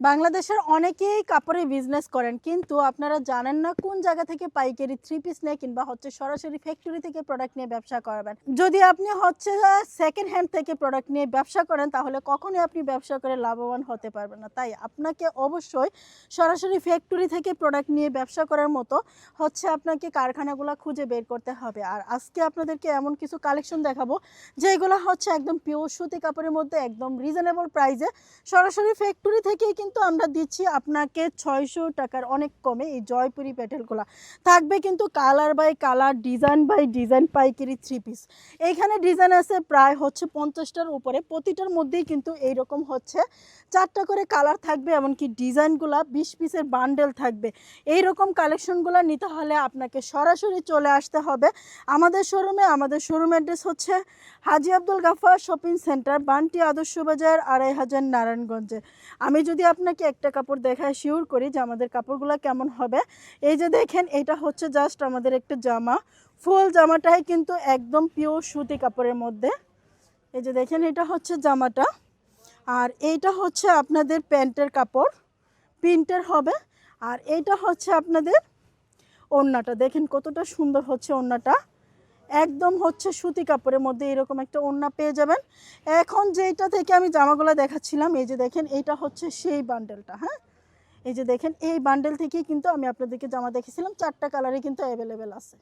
বাংলাদেশের অনেকেই কাপড়ের বিজনেস করেন, কিন্তু আপনারা জানেন না কোন জায়গা থেকে পাইকারি থ্রি পিস নেয় কিংবা হচ্ছে সরাসরি ফ্যাক্টরি থেকে প্রোডাক্ট নিয়ে ব্যবসা করবেন। যদি আপনি হচ্ছে সেকেন্ড হ্যান্ড থেকে প্রোডাক্ট নিয়ে ব্যবসা করেন, তাহলে কখনোই আপনি ব্যবসা করে লাভবান হতে পারবেন না। তাই আপনাকে অবশ্যই সরাসরি ফ্যাক্টরি থেকে প্রোডাক্ট নিয়ে ব্যবসা করার মতো হচ্ছে আপনাকে কারখানাগুলো খুঁজে বের করতে হবে। আর আজকে আপনাদেরকে এমন কিছু কালেকশন দেখাবো, যেগুলো হচ্ছে একদম পিওর সুতি কাপড়ের মধ্যে একদম রিজনেবল প্রাইসে সরাসরি ফ্যাক্টরি থেকেই কিন্তু আমরা দিচ্ছি আপনাকে ছয়শো টাকার অনেক কমে এই জয়পুরি প্যাটেলগুলো থাকবে কিন্তু colour by colour, design by design, পাইকারি থ্রি পিস। এইখানে ডিজাইন আছে প্রায় হচ্ছে পঞ্চাশটার উপরে। প্রতিটার মধ্যেই কিন্তু এইরকম হচ্ছে। চারটা করে কালার থাকবে, এমনকি ডিজাইনগুলো বিশ পিসের বান্ডেল থাকবে। এই রকম কালেকশনগুলো নিতে হলে আপনাকে সরাসরি চলে আসতে হবে। আমাদের শোরুমে, আমাদের শোরুম অ্যাড্রেস হচ্ছে হাজি আব্দুল গাফার শপিং সেন্টার, বান্টি আদর্শ বাজার, আড়াই হাজার নারায়ণগঞ্জে। আমি যদি আপনাকে একটা কাপড় দেখায় শিওর করি যে আমাদের কাপড়গুলো কেমন হবে। এই যে দেখেন, এটা হচ্ছে জাস্ট আমাদের একটা জামা। ফুল জামাটাই কিন্তু একদম পিওর সুতি কাপড়ের মধ্যে। এই যে দেখেন, এটা হচ্ছে জামাটা। আর এইটা হচ্ছে আপনাদের প্যান্টের কাপড়। প্রিন্টের হবে। আর এইটা হচ্ছে আপনাদের ওড়নাটা। দেখেন কতটা সুন্দর হচ্ছে ওড়নাটা। একদম হচ্ছে সুতি কাপড়ের মধ্যে এরকম একটা ওড়না পেয়ে যাবেন। এখন যেটা থেকে আমি জামাগুলো দেখাচ্ছিলাম, এই যে দেখেন এটা হচ্ছে সেই বান্ডেলটা হ্যাঁ? এই যে দেখেন, এই বান্ডেল থেকেই কিন্তু আমি আপনাদেরকে জামা দেখেছিলাম চারটা কালারে কিন্তু অ্যাভেলেবেল আছে।